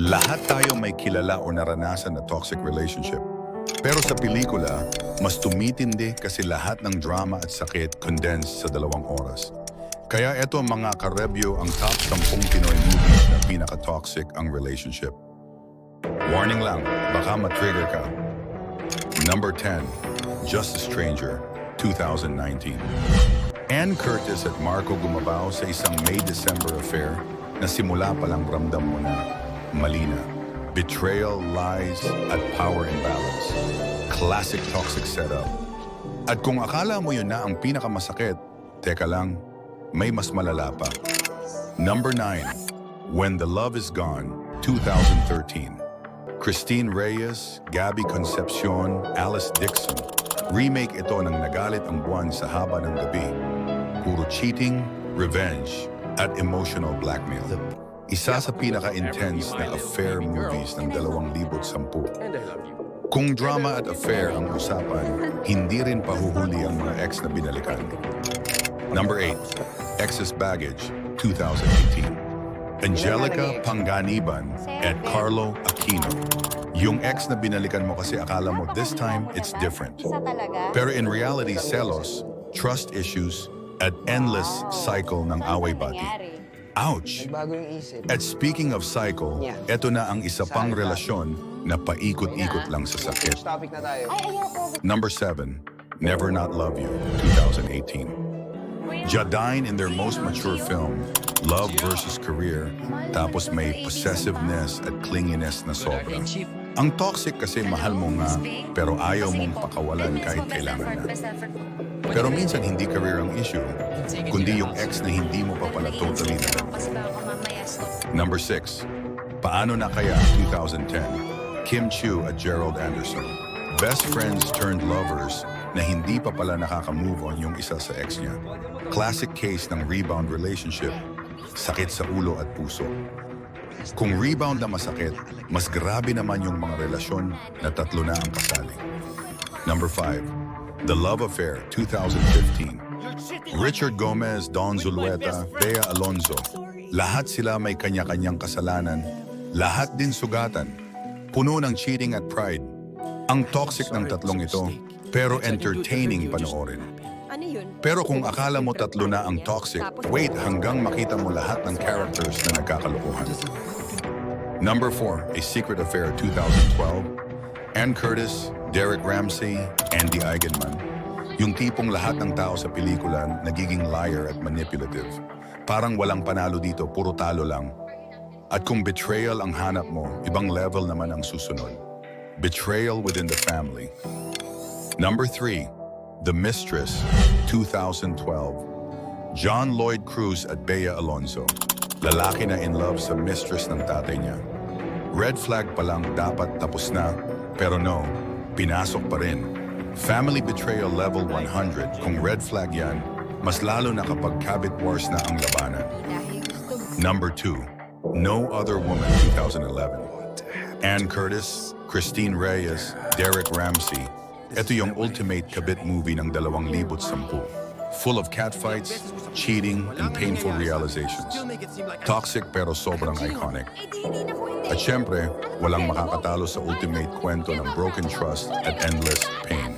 Lahat tayo may kilala o naranasan na toxic relationship. Pero sa pelikula, mas tumitindi kasi lahat ng drama at sakit condensed sa dalawang oras. Kaya eto mga ka-review ang top 10 Pinoy movies na pinaka-toxic ang relationship. Warning lang, baka ma-trigger ka. Number 10, Just a Stranger, 2019. Ann Curtis at Marco Gumabao sa isang May-December affair na simula pa lang ramdam mo na mali na. Betrayal, lies, at power imbalance. Classic toxic setup. At kung akala mo yun na ang pinakamasakit, teka lang, may mas malala pa. Number 9, When the Love is Gone, 2013. Christine Reyes, Gabby Concepcion, Alice Dixon. Remake ito ng Nagalit ang Buwan sa Haba ng Gabi. Puro cheating, revenge, at emotional blackmail. Isa sa pinaka-intense na affair movies ng 2010. And I love you. Kung drama at affair ang usapan, hindi rin pahuhuli ang mga ex na binalikan. Number 8, Excess Baggage, 2018. Angelica Panganiban at Carlo Aquino. Yung ex na binalikan mo kasi akala mo this time it's different. Pero in reality, selos, trust issues, at endless cycle ng away-bati. Ouch! Bago yung isip. At speaking of cycle, eto na ang isa pang relasyon na paikot-ikot lang sa sakit. Next topic na tayo. Ay, ayoko. Number 7, Never Not Love You, 2018. Jadine in their most mature film, Love versus Career, tapos may possessiveness at clinginess na sobra. Ang toxic kasi mahal mo nga, pero ayaw mong pakawalan kahit kailangan na. Pero minsan hindi career ang issue, kundi yung ex na hindi mo pa pala totally na Number 6. Paano na kaya 2010? Kim Chiu at Gerald Anderson. Best friends turned lovers na hindi pa pala nakaka-move on yung isa sa ex niya. Classic case ng rebound relationship, sakit sa ulo at puso. Kung rebound na masakit, mas grabe naman yung mga relasyon na tatlo na ang kasali. Number 5. The Love Affair 2015. Richard Gomez, Don Zulueta, Bea Alonzo. Lahat sila may kanya-kanyang kasalanan. Lahat din sugatan. Puno ng cheating at pride. Ang toxic ng tatlong ito, pero entertaining panoorin. Ano? Pero kung akala mo tatlo na ang toxic, wait hanggang makita mo lahat ng characters na nagkakalokohan. Number 4, A Secret Affair 2012. Ann Curtis, Derek Ramsey, Andy Eigenman. Yung tipong lahat ng tao sa pelikula nagiging liar at manipulative. Parang walang panalo dito, puro talo lang. At kung betrayal ang hanap mo, ibang level naman ang susunod. Betrayal within the family. Number 3, The Mistress, 2012. John Lloyd Cruz at Bea Alonzo. Lalaki na in love sa mistress ng tatay niya. Red flag pa lang dapat tapos na, pero no, pinasok pa rin. Family betrayal level 100, kung red flag yan, mas lalo na kapag cabit wars na ang labanan. Number 2, No Other Woman 2011. Ann Curtis, Christine Reyes, Derek Ramsey. Ito yung ultimate kabit movie ng 2010. Full of catfights, cheating, and painful realizations. Toxic pero sobrang iconic. At syempre, walang makakatalo sa ultimate kwento ng broken trust at endless pain.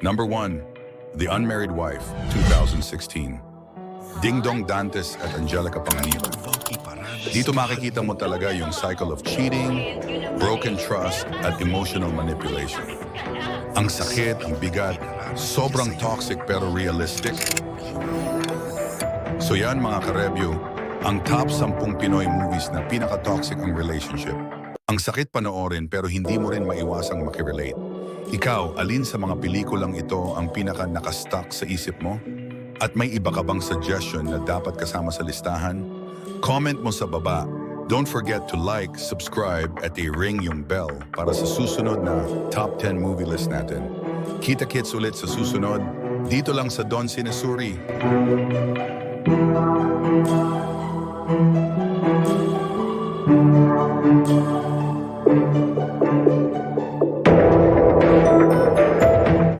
Number 1, The Unmarried Wife, 2016. Ding Dong Dantes at Angelica Panganiban. Dito makikita mo talaga yung cycle of cheating, broken trust, at emotional manipulation. Ang sakit, ang bigat, sobrang toxic pero realistic. So yan mga ka-review, ang top 10 Pinoy movies na pinaka-toxic ang relationship. Ang sakit panoorin pero hindi mo rin maiwasang makirelate. Ikaw, alin sa mga pelikulang ito ang pinaka nakastuck sa isip mo? At may iba ka bang suggestion na dapat kasama sa listahan? Comment mo sa baba. Don't forget to like, subscribe at i-ring yung bell para sa susunod na top 10 movie list natin. Kita-kits ulit sa susunod, dito lang sa Don Sinesuri. Thank